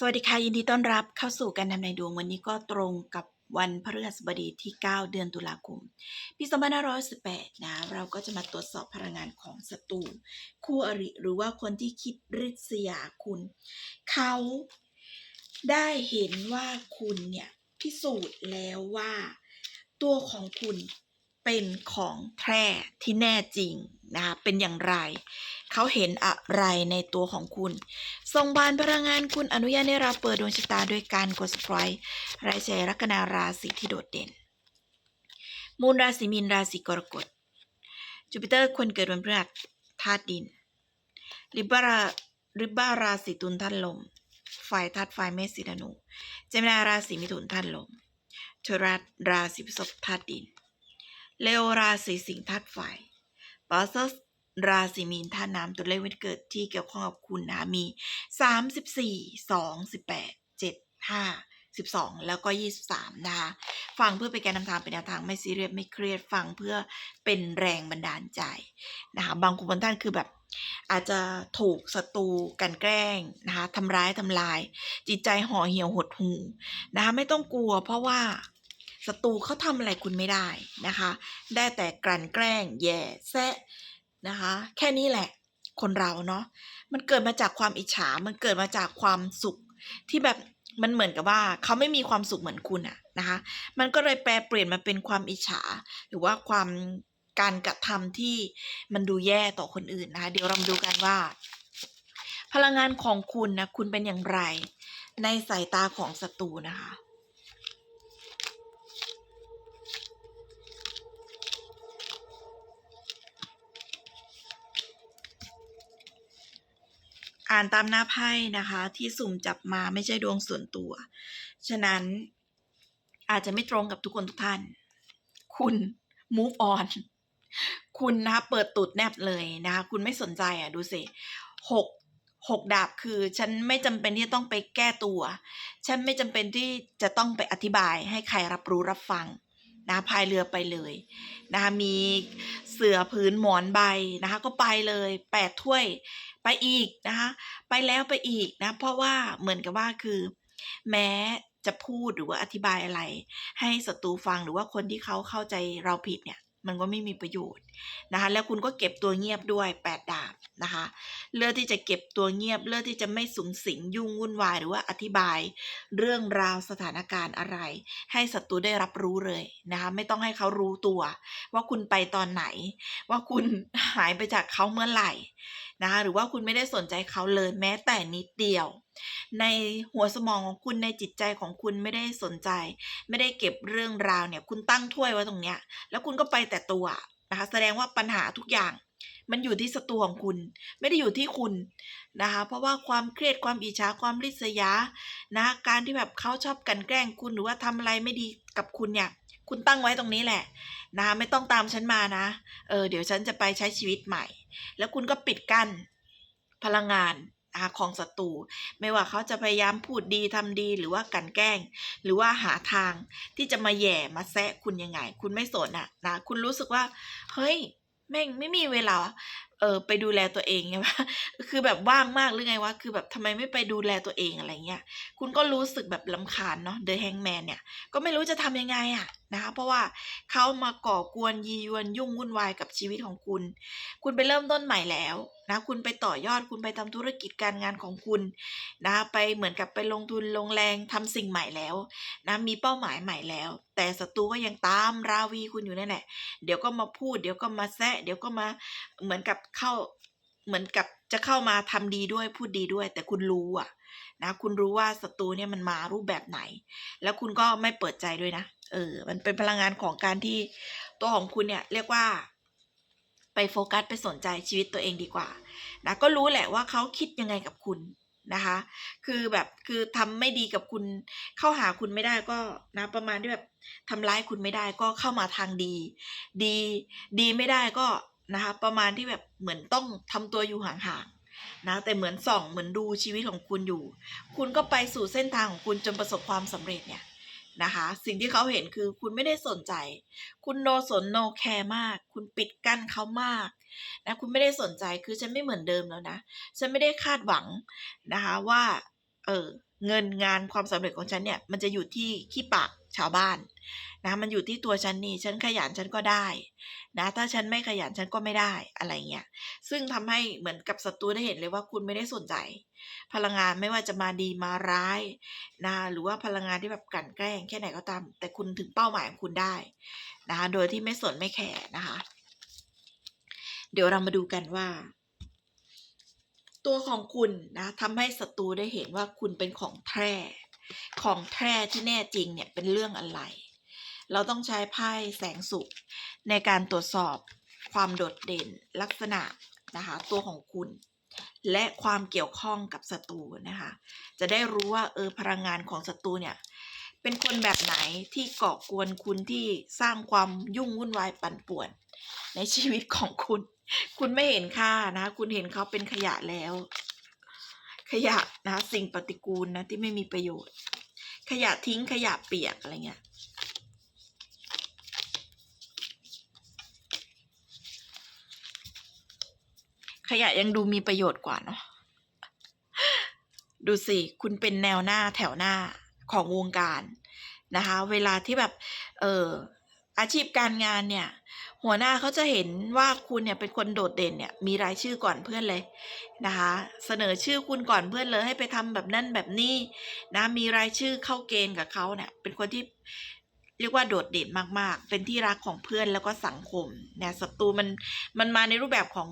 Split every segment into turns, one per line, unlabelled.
สวัสดีค่ะ ยินดีต้อนรับเข้าสู่การทำนายดวงวันนี้ก็ตรงกับวันพฤหัสบดีที่ 9 เดือนตุลาคมปี2518 นะ เราก็จะมาตรวจสอบพลังงานของศัตรูคู่อริหรือว่าคนที่คิดริษยาคุณ เขาได้เห็นว่าคุณเนี่ยพิสูจน์แล้วว่า ตัวของคุณ เป็นของแท้ที่แน่จริงนะคะเป็นอย่างไร เขาเห็นอะไรในตัวของคุณส่งบานพลังงานคุณอนุญาตให้เราเปิดดวงชะตาโดยการกด subscribe รายใจลัคนาราศีที่โดดเด่น มูลราศีมีนราศีกรกฎจูปิเตอร์คนเกิดวันพฤหัสธาตุดินลิบาราลิบาราศีตุลธาตุลมฝ่ายธาตุไฟเมษสีธนูเจมินาราศีมิถุนธาตุลมเทรัสราศีพฤษภธาตุดิน เลโอราศีสิงห์ธาตุไฟปอสสราศีมีนธาตุน้ำตัวเลขวันเกิดที่เกี่ยวข้องกับคุณนะมี 34 2 18 7 5 12 แล้วก็ 23 นะคะฟังเพื่อเป็นการนำทางเป็นแนวทางไม่ซีเรียสไม่เครียดฟังเพื่อเป็นแรงบันดาลใจนะคะบางคนบางท่านคือแบบ อาจจะถูกศัตรูกันแกล้งนะคะทำร้ายทำลาย จิตใจห่อเหี่ยวหดหูนะคะไม่ต้องกลัวเพราะว่า ศัตรูเขาทำอะไรคุณไม่ได้นะคะ ได้แต่กลั่นแกล้ง แย่แซะนะคะ แค่นี้แหละคนเราเนาะมันเกิดมาจากความอิจฉา มันเกิดมาจากความสุขที่แบบมันเหมือนกับว่าเขาไม่มีความสุขเหมือนคุณอะนะคะ มันก็เลยแปลเปลี่ยนมาเป็นความอิจฉา หรือว่าความการกระทำที่มันดูแย่ต่อคนอื่นนะคะ เดี๋ยวเรามาดูกันว่า พลังงานของคุณนะคุณเป็นอย่างไร ในสายตาของศัตรูนะคะ อ่านตามหน้าไพ่นะคะ ที่สุ่มจับมาไม่ใช่ดวงส่วนตัว ฉะนั้นอาจจะไม่ตรงกับทุกคนทุกท่าน คุณ move on คุณนะคะเปิดตุดแนบเลยนะคะคุณไม่สนใจอะดูสิหกหกดาบคือฉันไม่จำเป็นที่จะต้องไปแก้ตัว ฉันไม่จำเป็นที่จะต้องไปอธิบายให้ใครรับรู้รับฟังนะคะพายเรือไปเลยนะคะมีเสือพื้นหมอนใบนะคะก็ไปเลยแปดถ้วย ไปอีกนะคะไปแล้วไปอีกนะเพราะว่าเหมือนกับว่าคือ แม้จะพูดหรือว่าอธิบายอะไร ให้ศัตรูฟังหรือว่าคนที่เขาเข้าใจเราผิดเนี่ยมันก็ไม่มีประโยชน์นะคะแล้วคุณก็เก็บตัวเงียบด้วยแปดดาบนะคะเลือกที่จะเก็บตัวเงียบ เลือกที่จะไม่สูงสิงยุ่งวุ่นวายหรือว่าอธิบายเรื่องราวสถานการณ์อะไร ให้ศัตรูได้รับรู้เลยนะคะไม่ต้องให้เขารู้ตัว ว่าคุณไปตอนไหน ว่าคุณหายไปจากเขาเมื่อไหร่ นะคะหรือว่าคุณไม่ได้สนใจเขาเลยแม้แต่นิดเดียว ในหัวสมองของคุณในจิตใจของคุณไม่ได้สนใจ ไม่ได้เก็บเรื่องราวเนี่ย คุณตั้งถ้วยไว้ตรงเนี้ย แล้วคุณก็ไปแต่ตัวนะคะ แสดงว่าปัญหาทุกอย่างมันอยู่ที่ศัตรูของคุณ ไม่ได้อยู่ที่คุณนะคะ เพราะว่าความเครียดความอิจฉาความริษยานะการที่แบบเขาชอบกันแกล้งคุณหรือว่าทำอะไรไม่ดีกับคุณเนี่ย คุณตั้งไว้ตรงนี้แหละนะไม่ต้องตามฉันมานะ เออเดี๋ยวฉันจะไปใช้ชีวิตใหม่ แล้วคุณก็ปิดกั้นพลังงานของศัตรูไม่ว่าเขาจะพยายามพูดดีทำดีหรือว่ากันแกล้ง หรือว่าหาทางที่จะมาแย่มาแซะคุณยังไง คุณไม่สนอะนะคุณรู้สึกว่า เฮ้ยแม่งไม่มีเวลา เออไปดูแลตัวเองไงวะคือแบบว่างมากหรือไงวะ คือแบบทำไมไม่ไปดูแลตัวเองอะไรเงี้ย คุณก็รู้สึกแบบลำคาญเนาะ The Hangman เนี่ย ก็ไม่รู้จะทำยังไงอะนะคะ เพราะว่าเขามาก่อกวนยียวนยุ่งวุ่นวายกับชีวิตของคุณ คุณไปเริ่มต้นใหม่แล้ว นะคุณไปต่อยอดคุณไปทำธุรกิจการงานของคุณนะไปเหมือนกับไปลงทุนลงแรงทำสิ่งใหม่แล้วนะมีเป้าหมายใหม่แล้ว แต่ศัตรูก็ยังตามราวีคุณอยู่นั่นแหละเดี๋ยวก็มาพูด เดี๋ยวก็มาแซะเดี๋ยวก็มาเหมือนกับเข้าเหมือนกับจะเข้ามาทำดีด้วยพูดดีด้วย แต่คุณรู้อะนะคุณรู้ว่าศัตรูเนี่ยมันมารูปแบบไหน แล้วคุณก็ไม่เปิดใจด้วยนะเออมันเป็นพลังงานของการที่ตัวของคุณเนี่ยเรียกว่า ไปโฟกัสไปสนใจชีวิตตัวเองดีกว่านะก็รู้แหละว่าเขาคิดยังไงกับคุณนะคะ คือแบบคือทำไม่ดีกับคุณเข้าหาคุณไม่ได้ก็นะประมาณที่แบบทำร้ายคุณไม่ได้ก็เข้ามาทางดี ดีดีไม่ได้ก็นะคะประมาณที่แบบเหมือนต้องทำตัวอยู่ห่างๆนะแต่เหมือนส่องเหมือนดูชีวิตของคุณอยู่ คุณก็ไปสู่เส้นทางของคุณจนประสบความสำเร็จเนี่ย นะคะ สิ่งที่เขาเห็นคือคุณไม่ได้สนใจ คุณโนสนโนแคร์มาก คุณปิดกั้นเขามากนะคุณไม่ได้สนใจคือฉันไม่เหมือนเดิมแล้วนะ ฉันไม่ได้คาดหวังนะคะว่า เออเงินงานความสำเร็จของฉันเนี่ย มันจะอยู่ที่ขี้ปาก ชาวบ้านนะมันอยู่ที่ตัวฉันนี่ฉันขยันฉันก็ได้นะถ้าฉันไม่ขยันฉันก็ไม่ได้อะไรเงี้ยซึ่งทำให้เหมือนกับศัตรูได้เห็นเลยว่าคุณไม่ได้สนใจ พลังงานไม่ว่าจะมาดีมาร้ายนะหรือว่าพลังงานที่แบบกั่นแกล้งแค่ไหนก็ตามแต่คุณถึงเป้าหมายของคุณได้นะคะโดยที่ไม่สนไม่แคร์นะคะ เดี๋ยวเรามาดูกันว่า ตัวของคุณนะทำให้ศัตรูได้เห็นว่าคุณเป็นของแท้ ของแท้ที่แน่จริงเนี่ยเป็นเรื่องอะไร เราต้องใช้ไพ่แสงสุขในการตรวจสอบความโดดเด่นลักษณะนะคะตัวของคุณ และความเกี่ยวข้องกับศัตรูนะคะ จะได้รู้ว่าเออพลังงานของศัตรูเนี่ยเป็นคนแบบไหนที่ก่อกวนคุณที่สร้างความยุ่งวุ่นวายปั่นป่วน ในชีวิตของคุณ คุณไม่เห็นค่านะ คุณเห็นเขาเป็นขยะแล้ว ขยะนะสิ่งปฏิกูลนะที่ไม่มีประโยชน์ ขยะทิ้งขยะเปียกอะไรเงี้ยขยะยังดูมีประโยชน์กว่าเนาะดูสิ คุณเป็นแนวหน้าแถวหน้าของวงการนะคะ เวลาที่แบบ เอออาชีพการงานเนี่ย หัวหน้าเขาจะเห็นว่าคุณเนี่ยเป็นคนโดดเด่นเนี่ยมีรายชื่อก่อนเพื่อนเลยนะคะ เสนอชื่อคุณก่อนเพื่อนเลยให้ไปทำแบบนั่นแบบนี้นะมีรายชื่อเข้าเกณฑ์กับเขาเนี่ยเป็นคนที่เรียกว่าโดดเด่นมากๆ เป็นที่รักของเพื่อนแล้วก็สังคมเนี่ยศัตรูมันมันมาในรูปแบบของ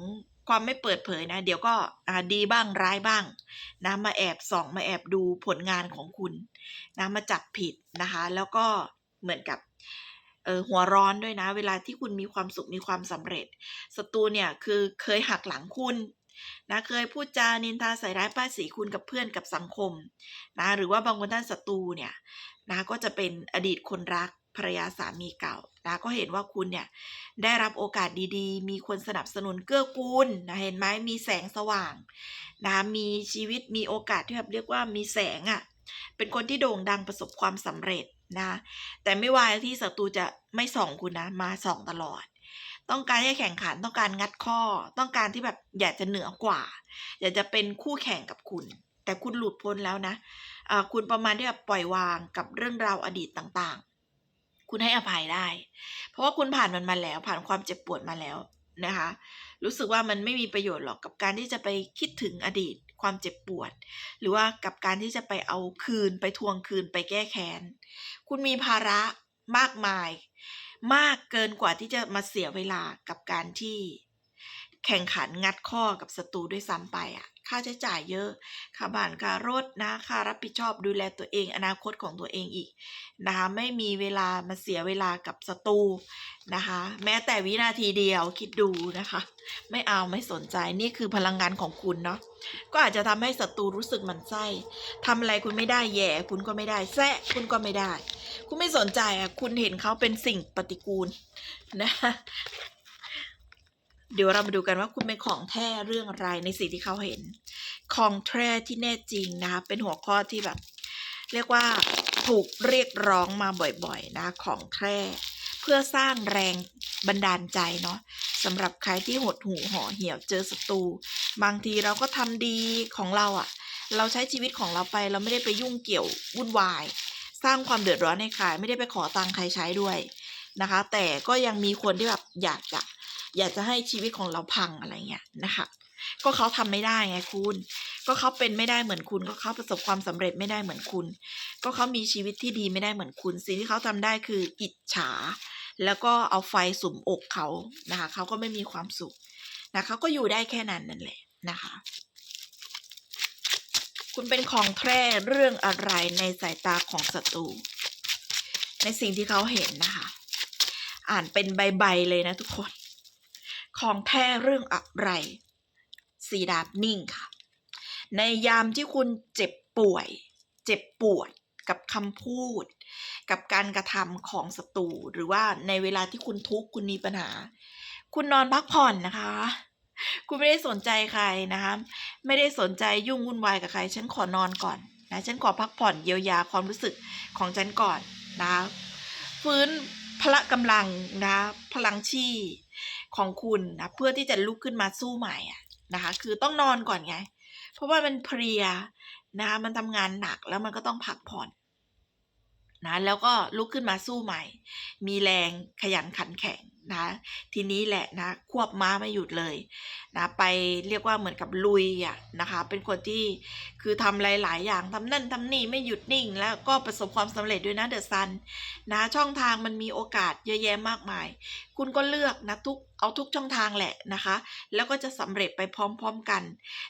ความไม่เปิดเผยนะ เดี๋ยวก็อ่าดีบ้างร้ายบ้างนะมาแอบส่องมาแอบดูผลงานของคุณนะมาจับผิดนะคะ แล้วก็เหมือนกับ เออหัวร้อนด้วยนะ เวลาที่คุณมีความสุขมีความสำเร็จศัตรูเนี่ยคือเคยหักหลังคุณนะเคยพูดจานินทาใส่ร้ายป้ายสีคุณกับเพื่อนกับสังคมนะหรือว่าบางคนท่านศัตรูเนี่ยนะก็จะเป็นอดีตคนรักภรรยาสามีเก่านะก็เห็นว่าคุณเนี่ยได้รับโอกาสดีๆ มีคนสนับสนุนเกื้อกูลนะเห็นไหมมีแสงสว่างนะมีชีวิตมีโอกาสที่แบบเรียกว่ามีแสงอะ่ะเป็นคนที่โด่งดังประสบความสำเร็จ นะแต่ไม่ว่าที่ศัตรูจะไม่ส่องคุณนะมาส่องตลอด ต้องการให้แข่งขันต้องการงัดข้อ ต้องการที่แบบอยากจะเหนือกว่า อยากจะเป็นคู่แข่งกับคุณ แต่คุณหลุดพ้นแล้วนะะคุณประมาณที่แบบปล่อยวางกับเรื่องราวอดีตต่างๆ คุณให้อภัยได้ เพราะว่าคุณผ่านมันมาแล้ว ผ่านความเจ็บปวดมาแล้วนะคะ รู้สึกว่ามันไม่มีประโยชน์หรอกกับการที่จะไปคิดถึงอดีต ความเจ็บปวด หรือว่ากับการที่จะไปเอาคืนไปทวงคืนไปแก้แค้นคุณมีภาระมากมาย มากเกินกว่าที่จะมาเสียเวลากับการที่ แข่งขันงัดข้อกับศัตรูด้วยซ้ำไปอะ ค่าใช้จ่ายเยอะ ค่าบ้านค่ารถนะค่ารับผิดชอบดูแลตัวเอง อนาคตของตัวเองอีกนะคะไม่มีเวลามาเสียเวลากับศัตรูนะคะแม้แต่วินาทีเดียวคิดดูนะคะ ไม่เอาไม่สนใจนี่คือพลังงานของคุณเนาะก็อาจจะทำให้ศัตรูรู้สึกหมันไส้ทำอะไรคุณไม่ได้แย่คุณก็ไม่ได้แซะคุณก็ไม่ได้ คุณไม่สนใจอะคุณเห็นเขาเป็นสิ่งปฏิกูลนะ เดี๋ยวเรามาดูกันว่าคุณเป็นของแท้เรื่องอะไรในสิ่งที่เขาเห็น ของแท้ที่แน่จริงนะคะเป็นหัวข้อที่แบบ เรียกว่าถูกเรียกร้องมาบ่อยๆนะของแท้เพื่อสร้างแรงบันดาลใจเนาะสำหรับใครที่หดหูห่อเหี่ยวเจอศัตรูบางทีเราก็ทำดีของเราอะ่ะ เราใช้ชีวิตของเราไปเราไม่ได้ไปยุ่งเกี่ยววุ่นวาย สร้างความเดือดร้อนให้ใครไม่ได้ไปขอตังค์ใครใช้ด้วยนะคะ แต่ก็ยังมีคนที่แบบอยากจะ อยากจะให้ชีวิตของเราพังอะไรเงี้ยนะคะ ก็เขาทำไม่ได้ไงคุณ ก็เขาเป็นไม่ได้เหมือนคุณ ก็เขาประสบความสำเร็จไม่ได้เหมือนคุณ ก็เขามีชีวิตที่ดีไม่ได้เหมือนคุณ สิ่งที่เขาทำได้คืออิจฉา แล้วก็เอาไฟสุมอกเขานะคะเขาก็ไม่มีความสุขนะเขาก็อยู่ได้แค่นั้นนั่นแหละนะคะคุณเป็นของแท้เรื่องอะไรในสายตาของศัตรู ในสิ่งที่เขาเห็นนะคะ อ่านเป็นใบ ๆ เลยนะทุกคน ของแท้เรื่องอะไรสีดาบนิ่งค่ะ ในยามที่คุณเจ็บป่วย เจ็บปวดกับคำพูด กับการกระทำของศัตรูหรือว่าในเวลาที่คุณทุกข์คุณมีปัญหา คุณนอนพักผ่อนนะคะ คุณไม่ได้สนใจใครนะคะ ไม่ได้สนใจยุ่งวุ่นวายกับใคร ฉันขอนอนก่อนนะฉันขอพักผ่อนเยียวยาความรู้สึกของฉันก่อนนะฟื้น พละกำลังนะ พลังชีของคุณนะเพื่อที่จะลุกขึ้นมาสู้ใหม่อะนะคะคือต้องนอนก่อนไง เพราะว่ามันเพลียนะคะมันทำงานหนักแล้วมันก็ต้องพักผ่อนนะแล้วก็ลุกขึ้นมาสู้ใหม่ มีแรงขยันขันแข็ง นะทีนี้แหละนะควบม้าไม่หยุดเลยนะไปเรียกว่าเหมือนกับลุยอะนะคะเป็นคนที่คือทำหลาย ๆ อย่างทำนั่นทำนี่ไม่หยุดนิ่ง แล้วก็ประสบความสำเร็จด้วยนะเดอะซันนะช่องทางมันมีโอกาสเยอะแยะมากมาย คุณก็เลือกนะทุกเอาทุกช่องทางแหละนะคะ แล้วก็จะสำเร็จไปพร้อม ๆกัน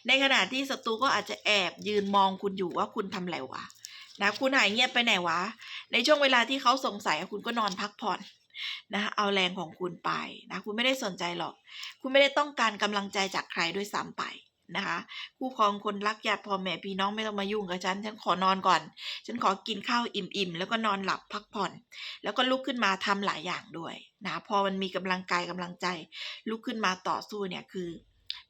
ในขณะที่ศัตรูก็อาจจะแอบยืนมองคุณอยู่ว่าคุณทำอะไรวะนะคุณหายเงียบไปไหนวะ ในช่วงเวลาที่เขาสงสัยคุณก็นอนพักผ่อน นะเอาแรงของคุณไปนะคุณไม่ได้สนใจหรอก คุณไม่ได้ต้องการกำลังใจจากใครด้วยซ้ำไปนะคะคู่ครองคนรักญาติพ่อแม่พี่น้องไม่ต้องมายุ่งกับฉัน ฉันขอนอนก่อน ฉันขอกินข้าวอิ่มๆ แล้วก็นอนหลับพักผ่อน แล้วก็ลุกขึ้นมาทำหลายอย่างด้วยนะพอมันมีกำลังกายกำลังใจ ลุกขึ้นมาต่อสู้เนี่ยคือ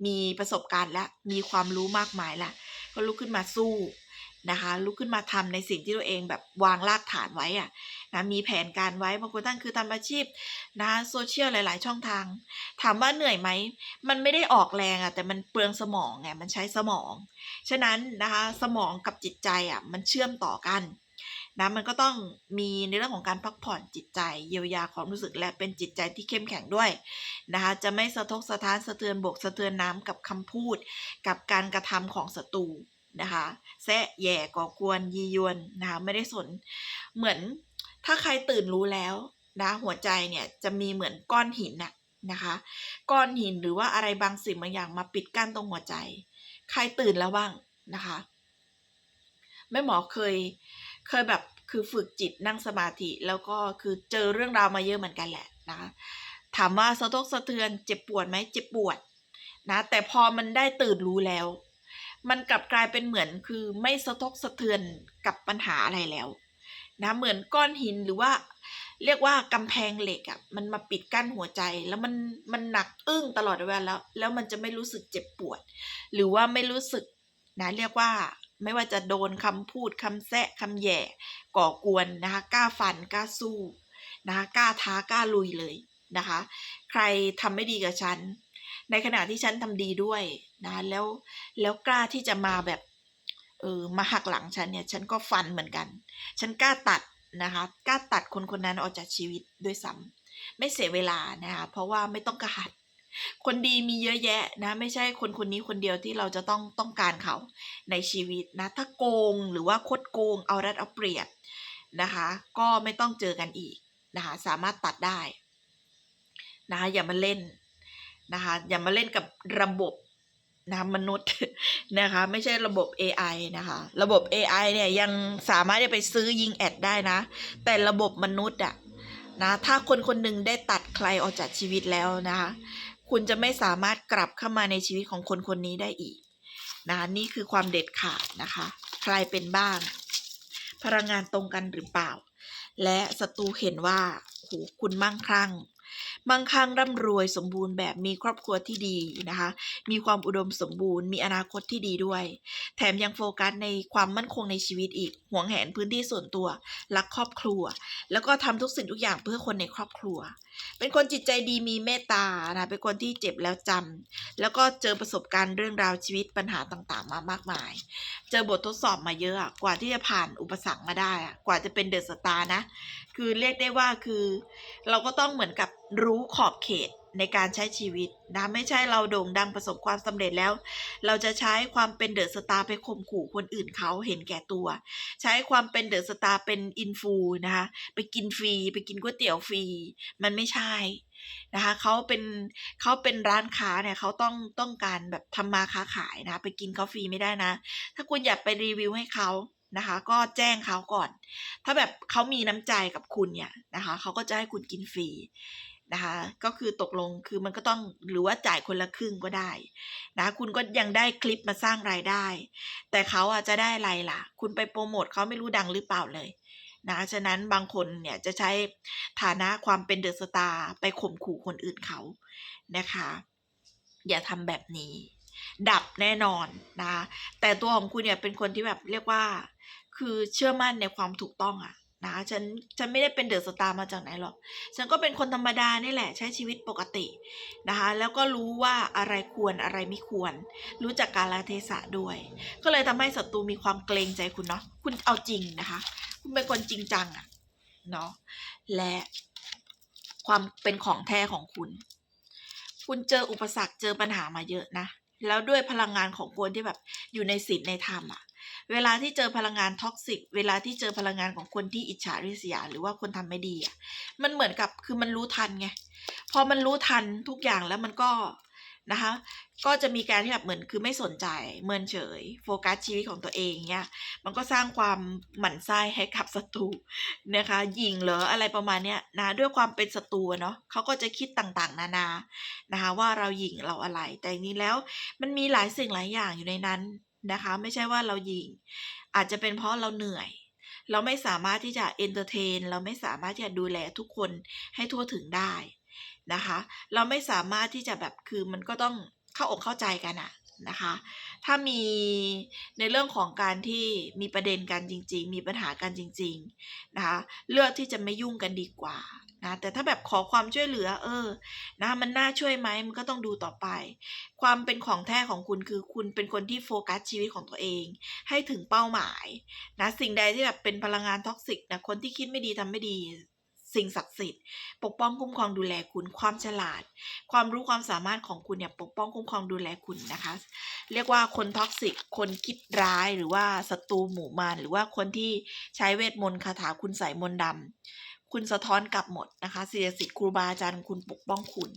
มีประสบการณ์และมีความรู้มากมายและก็ลุกขึ้นมาสู้ นะคะ ลุกขึ้นมาทำในสิ่งที่ตัวเองแบบวางรากฐานไว้อะนะมีแผนการไว้บางคนท่านคือทำอาชีพนะโซเชียลหลาย ๆ ช่องทาง ถามว่าเหนื่อยไหม มันไม่ได้ออกแรงอะแต่มันเปลืองสมองไงมันใช้สมอง ฉะนั้นนะคะสมองกับจิตใจอะมันเชื่อมต่อกันนะมันก็ต้องมีในเรื่องของการพักผ่อนจิตใจ เยียวยาความรู้สึกและเป็นจิตใจที่เข้มแข็งด้วยนะคะจะไม่สะทกสะท้านสะเทือนบกสะเทือนน้ำกับคำพูด กับการกระทำของศัตรู นะคะแซะแย่ก่อกวนยียวนนะคะไม่ได้สน เหมือนถ้าใครตื่นรู้แล้วนะหัวใจเนี่ยจะมีเหมือนก้อนหินน่ะนะคะก้อนหินหรือว่าอะไรบางสิ่งบางอย่างมาปิดกั้นตรงหัวใจ ใครตื่นแล้วบ้างนะคะแม่หมอเคยเคยแบบคือฝึกจิตนั่งสมาธิแล้วก็คือเจอเรื่องราวมาเยอะเหมือนกันแหละนะคะถามว่าสะทกสะเทือนเจ็บปวดไหมเจ็บปวดนะแต่พอมันได้ตื่นรู้แล้ว มันกลับกลายเป็นเหมือนคือไม่สะทกสะเทือนกับปัญหาอะไรแล้วนะเหมือนก้อนหินหรือว่า เรียกว่ากำแพงเหล็กอะ่ะมันมาปิดกั้นหัวใจแล้วมันมันหนักอึ้งตลอดเวลาแล้ว แล้วมันจะไม่รู้สึกเจ็บปวด หรือว่าไม่รู้สึกนะเรียกว่าไม่ว่าจะโดนคำพูดคำแซะคำแย่ก่อกวนนะคะกล้าฟันกล้าสู้นะคะกล้าท้ากล้าลุยเลยนะคะ ใครทำไม่ดีกับฉัน ในขณะที่ฉันทำดีด้วย นะแล้วแล้วกล้าที่จะมาแบบเออมาหักหลังฉันเนี่ยฉันก็ฟันเหมือนกัน ฉันกล้าตัดนะคะกล้าตัดคนคนนั้นออกจากชีวิตด้วยซ้ำไม่เสียเวลานะคะเพราะว่าไม่ต้องการคนดีมีเยอะแยะนะ ไม่ใช่คนคนนี้คนเดียวที่เราจะต้องต้องการเขาในชีวิตนะ ถ้าโกงหรือว่าคดโกงเอารัดเอาเปรียบนะคะ ก็ไม่ต้องเจอกันอีกนะคะสามารถตัดได้นะคะอย่ามาเล่นนะคะอย่ามาเล่นกับระบบ นะมนุษย์นะคะ ไม่ใช่ระบบ AI นะคะ ระบบ AI เนี่ยยังสามารถจะไปซื้อยิงแอดได้นะ แต่ระบบมนุษย์อะนะถ้าคนคนหนึ่งได้ตัดใครออกจากชีวิตแล้วนะคะ คุณจะไม่สามารถกลับเข้ามาในชีวิตของคนคนนี้ได้อีกนะนี่คือความเด็ดขาดนะคะ ใครเป็นบ้าง พลังงานตรงกันหรือเปล่า และศัตรูเห็นว่าโหคุณมั่งคั่ง มั่งคั่งร่ำรวยสมบูรณ์แบบมีครอบครัวที่ดีนะคะ มีความอุดมสมบูรณ์ มีอนาคตที่ดีด้วย แถมยังโฟกัสในความมั่นคงในชีวิตอีกหวงแหนพื้นที่ส่วนตัว รักครอบครัว แล้วก็ทำทุกสิ่งทุกอย่างเพื่อคนในครอบครัว เป็นคนจิตใจดีมีเมตตานะเป็นคนที่เจ็บแล้วจำแล้วก็เจอประสบการณ์เรื่องราวชีวิตปัญหาต่างๆ มามากมาย เจอบททดสอบมาเยอะกว่าที่จะผ่านอุปสรรคมาได้กว่าจะเป็นเดอะสตาร์นะ คือเรียกได้ว่าคือ เราก็ต้องเหมือนกับ รู้ขอบเขตในการใช้ชีวิตนะ ไม่ใช่เราโด่งดังประสบความสำเร็จแล้ว เราจะใช้ความเป็นเดอะสตาร์ไปข่มขู่คนอื่นเขาเห็นแก่ตัว ใช้ความเป็นเดอะสตาร์เป็นอินฟูนะคะ ไปกินฟรี ไปกินก๋วยเตี๋ยวฟรี มันไม่ใช่นะคะเขาเป็นเขาเป็นร้านค้าเนี่ยเขาต้องต้องการแบบทำมาค้าขายนะไปกินเขาฟรีไม่ได้นะ ถ้าคุณอยากไปรีวิวให้เขานะคะ ก็แจ้งเขาก่อน ถ้าแบบเขามีน้ำใจกับคุณเนี่ยนะคะเขาก็จะให้คุณกินฟรี นะคะ ก็คือตกลงคือมันก็ต้องหรือว่าจ่ายคนละครึ่งก็ได้นะคุณก็ยังได้คลิปมาสร้างรายได้ แต่เขาอาจจะได้อะไรล่ะ คุณไปโปรโมทเขาไม่รู้ดังหรือเปล่าเลยนะฉะนั้นบางคนเนี่ยจะใช้ฐานะความเป็นเดอะสตาร์ไปข่มขู่คนอื่นเขานะคะ อย่าทำแบบนี้ ดับแน่นอนนะ แต่ตัวของคุณเนี่ยเป็นคนที่แบบเรียกว่า คือเชื่อมั่นในความถูกต้องอะ นะคะฉันฉันไม่ได้เป็นเดอะสตาร์มาจากไหนหรอก ฉันก็เป็นคนธรรมดานี่แหละใช้ชีวิตปกตินะคะแล้วก็รู้ว่าอะไรควรอะไรไม่ควร รู้จักกาลเทศะด้วย ก็เลยทำให้ศัตรูมีความเกรงใจคุณเนาะคุณเอาจริงนะคะ คุณเป็นคนจริงจังอะเนาะและความเป็นของแท้ของคุณ คุณเจออุปสรรคเจอปัญหามาเยอะนะแล้วด้วยพลังงานของคนที่แบบอยู่ในศีลในธรรมอะ เวลาที่เจอพลังงานท็อกซิก เวลาที่เจอพลังงานของคนที่อิจฉาริษยาหรือว่าคนทำไม่ดีอะมันเหมือนกับคือมันรู้ทันไง พอมันรู้ทันทุกอย่างแล้วมันก็นะคะ ก็จะมีการที่แบบเหมือนคือไม่สนใจ เมินเฉย โฟกัสชีวิตของตัวเองเนี่ย มันก็สร้างความหมั่นไส้ให้กับศัตรูนะคะยิงเหรออะไรประมาณเนี้ยนะ ด้วยความเป็นศัตรูเนาะเขาก็จะคิดต่างๆ นานา นะคะว่าเรายิงเราอะไร แต่จริงแล้วมันมีหลายสิ่งหลายอย่างอยู่ในนั้น นะคะ ไม่ใช่ว่าเรายิง อาจจะเป็นเพราะเราเหนื่อย เราไม่สามารถที่จะเอนเตอร์เทน เราไม่สามารถที่จะดูแลทุกคนให้ทั่วถึงได้นะคะ เราไม่สามารถที่จะแบบคือมันก็ต้องเข้าอกเข้าใจกันอะนะคะ ถ้ามีในเรื่องของการที่มีประเด็นกันจริง ๆ มีปัญหากันจริง ๆ นะคะ เลือกที่จะไม่ยุ่งกันดีกว่า นะแต่ถ้าแบบขอความช่วยเหลือ เออ นะมันน่าช่วยไหมมันก็ต้องดูต่อไป ความเป็นของแท้ของคุณคือคุณเป็นคนที่โฟกัสชีวิตของตัวเอง ให้ถึงเป้าหมาย นะสิ่งใดที่แบบเป็นพลังงานท็อกซิกนะคนที่คิดไม่ดีทำไม่ดีสิ่งศักดิ์สิทธิ์ปกป้องคุ้มครองดูแลคุณความฉลาด ความรู้ความสามารถของคุณเนี่ยปกป้องคุ้มครองดูแลคุณนะคะ เรียกว่าคนท็อกซิกคนคิดร้ายหรือว่าศัตรูหมู่มารหรือว่าคนที่ใช้เวทมนต์คาถาคุณใส่มนต์ดำ คุณสะท้อนกลับหมดนะคะศิลสิทธิ์ครูบาอาจารย์คุณปกป้องคุณ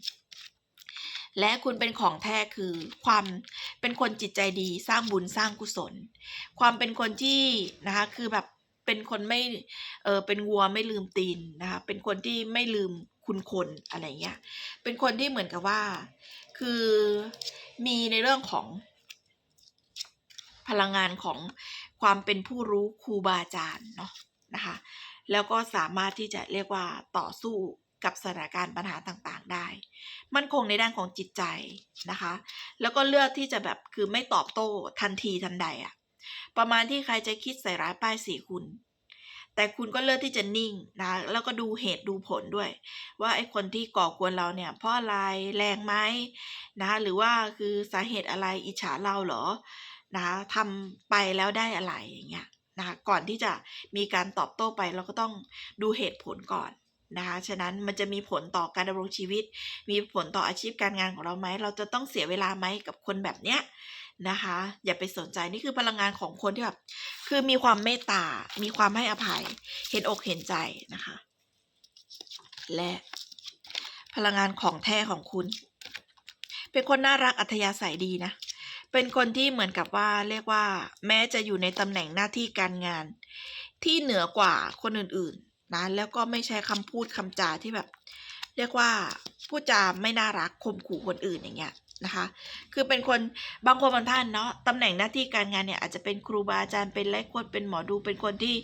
และคุณเป็นของแท้คือความเป็นคนจิตใจดีสร้างบุญสร้างกุศล ความเป็นคนที่นะคะคือแบบเป็นคนไม่เออเป็นวัวไม่ลืมตีนนะคะเป็นคนที่ไม่ลืมคุณคนอะไรเงี้ยเป็นคนที่เหมือนกับว่า คือมีในเรื่องของพลังงานของความเป็นผู้รู้ครูบาอาจารย์เนาะนะคะ แล้วก็สามารถที่จะเรียกว่าต่อสู้กับสถานการณ์ปัญหาต่างๆ ได้ มั่นคงในด้านของจิตใจนะคะ แล้วก็เลือกที่จะแบบคือไม่ตอบโต้ทันทีทันใดอะประมาณที่ใครจะคิดใส่ร้ายป้ายสีคุณ แต่คุณก็เลือกที่จะนิ่งนะแล้วก็ดูเหตุดูผลด้วย ว่าไอ้คนที่ก่อกวนเราเนี่ย เพราะอะไรแรงไหมนะหรือว่าคือสาเหตุอะไรอิจฉาเราเหรอนะทำไปแล้วได้อะไรอย่างเงี้ย นะคะก่อนที่จะมีการตอบโต้ไปเราก็ต้องดูเหตุผลก่อนนะคะ ฉะนั้นมันจะมีผลต่อการดำรงชีวิต มีผลต่ออาชีพการงานของเราไหม เราจะต้องเสียเวลาไหมกับคนแบบเนี้ยนะคะ อย่าไปสนใจนี่คือพลังงานของคนที่แบบคือมีความเมตตา มีความให้อภัย เห็นอกเห็นใจนะคะ และพลังงานของแท้ของคุณ เป็นคนน่ารักอัธยาศัยดีนะ เป็นคนที่เหมือนกับว่าเรียกว่า แม้จะอยู่ในตำแหน่งหน้าที่การงาน ที่เหนือกว่าคนอื่นๆนะแล้วก็ไม่ใช้คำพูดคำจาที่แบบ เรียกว่าพูดจาไม่น่ารักข่มขู่คนอื่นอย่างเงี้ยนะคะ คือเป็นคนบางคนบางท่านเนาะตำแหน่งหน้าที่การงานเนี่ยอาจจะเป็นครูบาอาจารย์เป็นไล่ควดเป็นหมอดูเป็นคนที่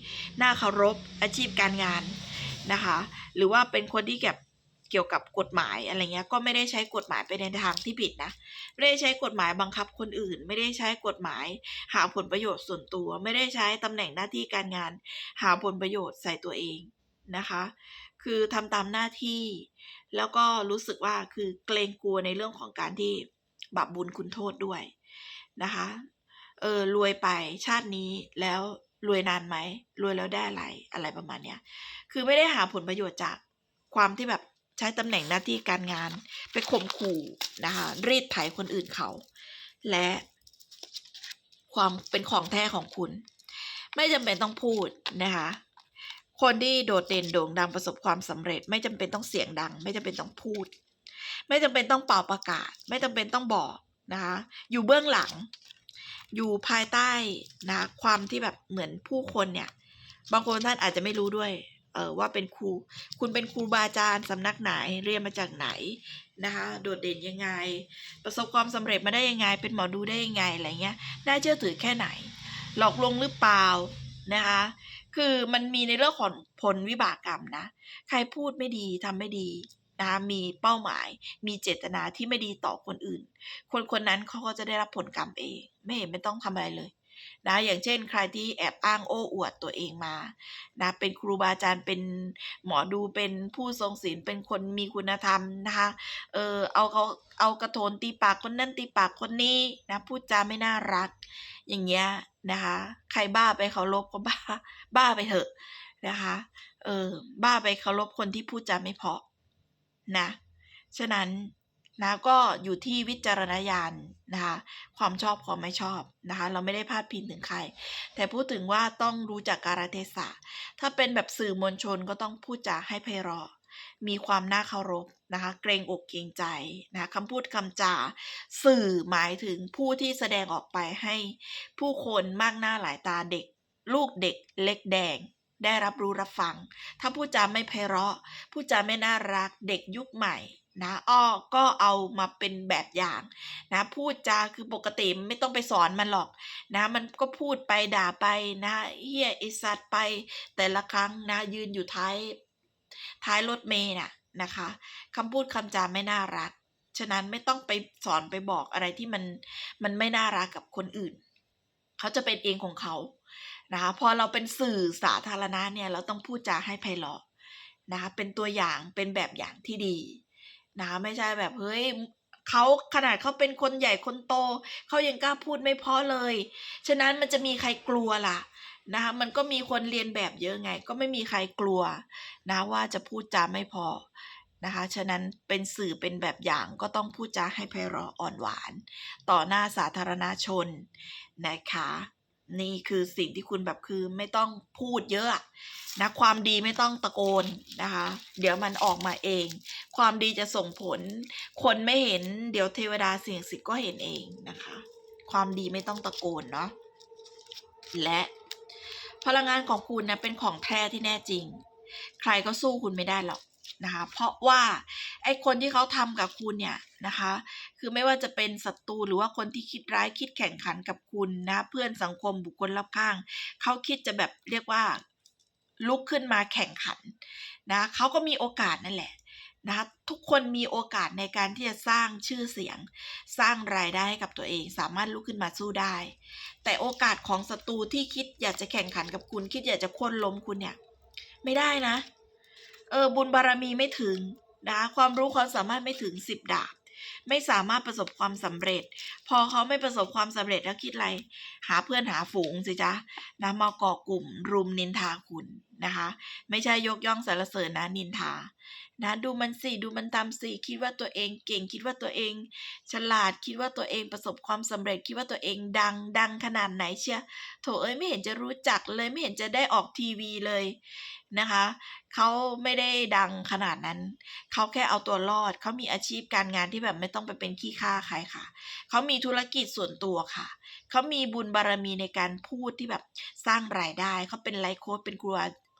น่าเคารพอาชีพการงานนะคะ หรือว่าเป็นคนที่แบบ กี่ยวกับกฎหมายอะไรเงี้ยก็ไม่ได้ใช้กฎหมายไปในทางที่ผิดนะไม่ได้ใช้กฎหมายบังคับคนอื่น ไม่ได้ใช้กฎหมายหาผลประโยชน์ส่วนตัว ไม่ได้ใช้ตำแหน่งหน้าที่การงาน หาผลประโยชน์ใส่ตัวเองนะคะ คือทำตามหน้าที่ แล้วก็รู้สึกว่าคือเกรงกลัวในเรื่องของการที่บาปบุญคุณโทษด้วยนะคะเออรวยไปชาตินี้แล้วรวยนานไหมรวยแล้วได้อะไรอะไรประมาณเนี้ยคือไม่ได้หาผลประโยชน์จากความที่แบบ ใช้ตำแหน่งหน้าที่การงาน ไปข่มขู่นะคะรีดไถคนอื่นเขา และความเป็นของแท้ของคุณ ไม่จำเป็นต้องพูดนะคะคนที่โดดเด่นโด่งดังประสบความสำเร็จ ไม่จำเป็นต้องเสียงดัง ไม่จำเป็นต้องพูด ไม่จำเป็นต้องเป่าประกาศ ไม่จำเป็นต้องบอกนะคะอยู่เบื้องหลัง อยู่ภายใต้นะความที่แบบเหมือนผู้คนเนี่ย บางคนท่านอาจจะไม่รู้ด้วย เออว่าเป็นครู คุณเป็นครูบาอาจารย์สำนักไหนเรียนมาจากไหนนะคะ โดดเด่นยังไง ประสบความสำเร็จมาได้ยังไง เป็นหมอดูได้ยังไงอะไรเงี้ยน่าเชื่อถือแค่ไหน หลอกลวงหรือเปล่านะคะ คือมันมีในเรื่องของผลวิบากกรรมนะ ใครพูดไม่ดีทำไม่ดีนะคะมีเป้าหมาย มีเจตนาที่ไม่ดีต่อคนอื่น คนคนนั้นเขาก็จะได้รับผลกรรมเอง ไม่เห็นไม่ต้องทำอะไรเลย นะอย่างเช่นใครที่แอบอ้างโอ้อวดตัวเองมานะเป็นครูบาอาจารย์เป็นหมอดูเป็นผู้ทรงศีลเป็นคนมีคุณธรรมนะคะเออเอาเขาเอากระโถนตีปากคนนั้นตีปากคนนี้นะพูดจาไม่น่ารัก อย่างเงี้ยนะคะใครบ้าไปเคารพก็บ้าบ้าไปเถอะนะคะเออบ้าไปเคารพคนที่พูดจาไม่เพาะนะฉะนั้น นะก็อยู่ที่วิจารณญาณนะคะความชอบความไม่ชอบนะคะเราไม่ได้พาดพิงถึงใคร แต่พูดถึงว่าต้องรู้จักกาลเทศะ ถ้าเป็นแบบสื่อมวลชนก็ต้องพูดจาให้ไพเราะมีความน่าเคารพนะคะเกรงอกเกรงใจนะคะคำพูดคำจาสื่อหมายถึงผู้ที่แสดงออกไปให้ผู้คนมากหน้าหลายตาเด็ก ลูกเด็กเล็กแดงได้รับรู้รับฟัง ถ้าพูดจาไม่ไพเราะพูดจาไม่น่ารักเด็กยุคใหม่ นะอ้อก็เอามาเป็นแบบอย่างนะพูดจาคือปกติไม่ต้องไปสอนมันหรอกนะมันก็พูดไปด่าไปนะเฮียไอสัตว์ไปแต่ละครั้งนะยืนอยู่ท้ายท้ายรถเมย์น่ะนะคะคำพูดคำจาไม่น่ารัก ฉะนั้นไม่ต้องไปสอนไปบอกอะไรที่มันมันไม่น่ารักกับคนอื่น เขาจะเป็นเองของเขานะคะพอเราเป็นสื่อสาธารณะเนี่ยเราต้องพูดจาให้ไพเราะนะคะเป็นตัวอย่างเป็นแบบอย่างที่ดี นะไม่ใช่แบบเฮ้ยเขาขนาดเขาเป็นคนใหญ่คนโตเขายังกล้าพูดไม่พราะเลย ฉะนั้นมันจะมีใครกลัวล่ะนะคะมันก็มีคนเรียนแบบเยอะไง ก็ไม่มีใครกลัวนะว่าจะพูดจาไม่พอนะคะฉะนั้นเป็นสื่อเป็นแบบอย่างก็ต้องพูดจาให้ไพเราะอ่อนหวาน ต่อหน้าสาธารณชนนะคะ นี่คือสิ่งที่คุณแบบคือไม่ต้องพูดเยอะนะความดีไม่ต้องตะโกนนะคะ เดี๋ยวมันออกมาเอง ความดีจะส่งผล คนไม่เห็นเดี๋ยวเทวดาเสียงสิทธิ์ก็เห็นเองนะคะ ความดีไม่ต้องตะโกนเนาะและพลังงานของคุณนะเป็นของแท้ที่แน่จริง ใครก็สู้คุณไม่ได้หรอกนะคะ เพราะว่าไอ้คนที่เขาทำกับคุณเนี่ยนะคะ คือไม่ว่าจะเป็นศัตรูหรือว่าคนที่คิดร้ายคิดแข่งขันกับคุณนะ เพื่อนสังคมบุคคลรอบข้าง เขาคิดจะแบบเรียกว่าลุกขึ้นมาแข่งขันนะเขาก็มีโอกาสนั่นแหละนะทุกคนมีโอกาสในการที่จะสร้างชื่อเสียง สร้างรายได้ให้กับตัวเอง สามารถลุกขึ้นมาสู้ได้ แต่โอกาสของศัตรูที่คิดอยากจะแข่งขันกับคุณ คิดอยากจะโค่นล้มคุณเนี่ย ไม่ได้นะ เออบุญบารมีไม่ถึงนะความรู้ความสามารถไม่ถึงสิบดาบ ไม่สามารถประสบความสำเร็จ พอเขาไม่ประสบความสำเร็จแล้วคิดอะไร หาเพื่อนหาฝูงสิจ๊ะนะมาก่อกลุ่มรุมนินทาคุณนะคะ ไม่ใช่ยกย่องสรรเสริญนะนินทานะดูมันสิดูมันตามสิคิดว่าตัวเองเก่งคิดว่าตัวเอง ฉลาดคิดว่าตัวเองประสบความสำเร็จคิดว่าตัวเองดังดังขนาดไหนเชียโถเอ้ยไม่เห็นจะรู้จักเลยไม่เห็นจะได้ออกทีวีเลยนะคะเขาไม่ได้ดังขนาดนั้น เขาแค่เอาตัวรอดเขามีอาชีพการงานที่แบบไม่ต้องไปเป็นขี้ข้าใครค่ะ เขามีธุรกิจส่วนตัวค่ะ เขามีบุญบารมีในการพูดที่แบบสร้างรายได้ เขาเป็นไลฟ์โค้ชเป็นครู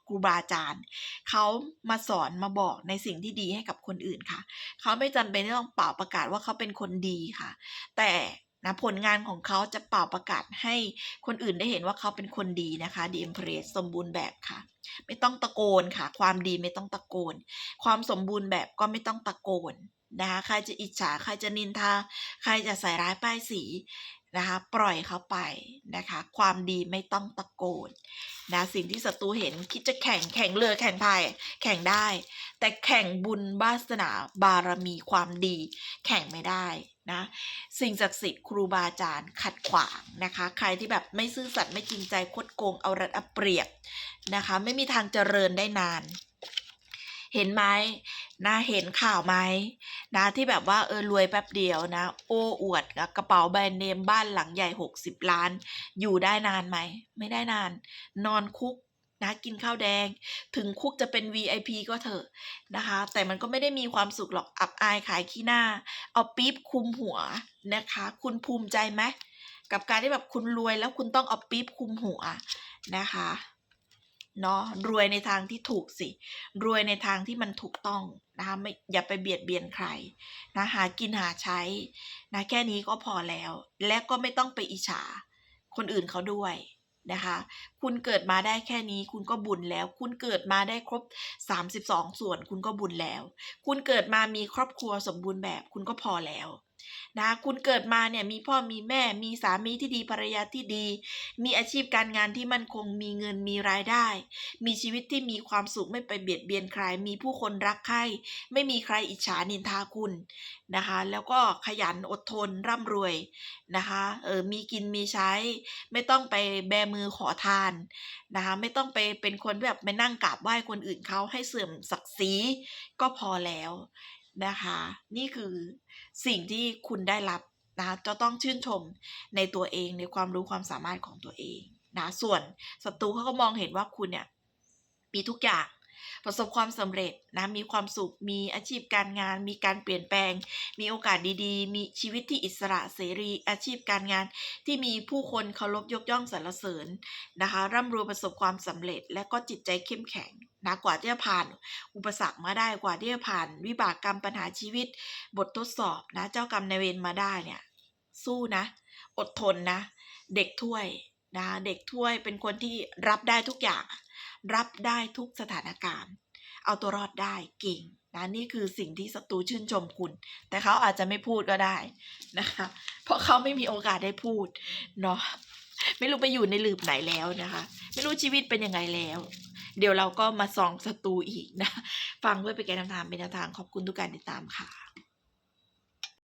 ครูบาอาจารย์เขามาสอนมาบอกในสิ่งที่ดีให้กับคนอื่นค่ะ เขาไม่จำเป็นต้องเป่าประกาศว่าเขาเป็นคนดีค่ะ แต่นะผลงานของเขาจะเป่าประกาศให้คนอื่นได้เห็นว่าเขาเป็นคนดีนะคะดีเอ็มเพรสสมบูรณ์แบบค่ะ ไม่ต้องตะโกนค่ะ ความดีไม่ต้องตะโกน ความสมบูรณ์แบบก็ไม่ต้องตะโกนนะคะใครจะอิจฉาใครจะนินทา ใครจะใส่ร้ายป้ายสี นะคะปล่อยเขาไปนะคะความดีไม่ต้องตะโกนนะสิ่งที่ศัตรูเห็นคิดจะแข่งแข่งเรือแข่งพายแข่งได้ แต่แข่งบุญบาสนาบารมีความดี แข่งไม่ได้นะสิ่งศักดิ์สิทธิ์ครูบาอาจารย์ขัดขวางนะคะ ใครที่แบบไม่ซื่อสัตย์ไม่จริงใจคดโกงเอารัดเอาเปรียบนะคะ ไม่มีทางเจริญได้นาน เห็นไหมนะเห็นข่าวไหมนะที่แบบว่าเออรวยแป๊บเดียวนะ โอ้อวดนะกระเป๋าแบรนด์เนมบ้านหลังใหญ่60ล้าน อยู่ได้นานไหม ไม่ได้นาน นอนคุกนะกินข้าวแดง ถึงคุกจะเป็น VIP ก็เถอะนะคะ แต่มันก็ไม่ได้มีความสุขหรอกอับอายขายขี้หน้า เอาปี๊บคุมหัวนะคะ คุณภูมิใจไหมกับการที่แบบคุณรวยแล้วคุณต้องเอาปี๊บคุมหัวนะคะ เนาะรวยในทางที่ถูกสิ รวยในทางที่มันถูกต้องนะคะไม่อย่าไปเบียดเบียนใครนะหากินหาใช้นะแค่นี้ก็พอแล้ว และก็ไม่ต้องไปอิจฉาคนอื่นเขาด้วยนะคะ คุณเกิดมาได้แค่นี้คุณก็บุญแล้ว คุณเกิดมาได้ครบ 32 ส่วน คุณก็บุญแล้ว คุณเกิดมามีครอบครัวสมบูรณ์แบบคุณก็พอแล้ว นะคุณเกิดมาเนี่ยมีพ่อมีแม่มีสามีที่ดีภรรยาที่ดี มีอาชีพการงานที่มั่นคงมีเงินมีรายได้ มีชีวิตที่มีความสุขไม่ไปเบียดเบียนใคร มีผู้คนรักใครไม่มีใครอิจฉานินทาคุณนะคะ แล้วก็ขยันอดทนร่ำรวยนะคะเออมีกินมีใช้ ไม่ต้องไปแบมือขอทานนะคะไม่ต้องไปเป็นคนแบบไปนั่งกราบไหว้คนอื่นเขาให้เสื่อมศักดิ์ศรีก็พอแล้ว นะคะ นี่คือสิ่งที่คุณได้รับนะคะจะต้องชื่นชมในตัวเองในความรู้ความสามารถของตัวเองนะส่วนศัตรูเขาก็มองเห็นว่าคุณเนี่ยมีทุกอย่างประสบความสำเร็จนะมีความสุขมีอาชีพการงาน มีการเปลี่ยนแปลง มีโอกาสดีๆ มีชีวิตที่อิสระเสรี อาชีพการงานที่มีผู้คนเคารพยกย่องสรรเสริญนะคะร่ำรวยประสบความสำเร็จ และก็จิตใจเข้มแข็ง นะกว่าที่จะผ่านอุปสรรคมาได้กว่าที่จะผ่าน วิบากกรรมปัญหาชีวิต บททดสอบนะเจ้ากรรมนายเวรมาได้เนี่ย สู้นะ อดทนนะ เด็กถ้วยนะเด็กถ้วยเป็นคนที่รับได้ทุกอย่าง รับได้ทุกสถานการณ์ เอาตัวรอดได้เก่งนะนี่คือสิ่งที่ศัตรูชื่นชมคุณ แต่เขาอาจจะไม่พูดก็ได้นะคะ เพราะเขาไม่มีโอกาสได้พูดเนาะไม่รู้ไปอยู่ในหลืบไหนแล้วนะคะ ไม่รู้ชีวิตเป็นยังไงแล้ว เดี๋ยวเราก็มาส่องศัตรูอีกนะ ฟังเพื่อไปแก้นำทางเป็นแนวทางขอบคุณทุกการติดตามค่ะ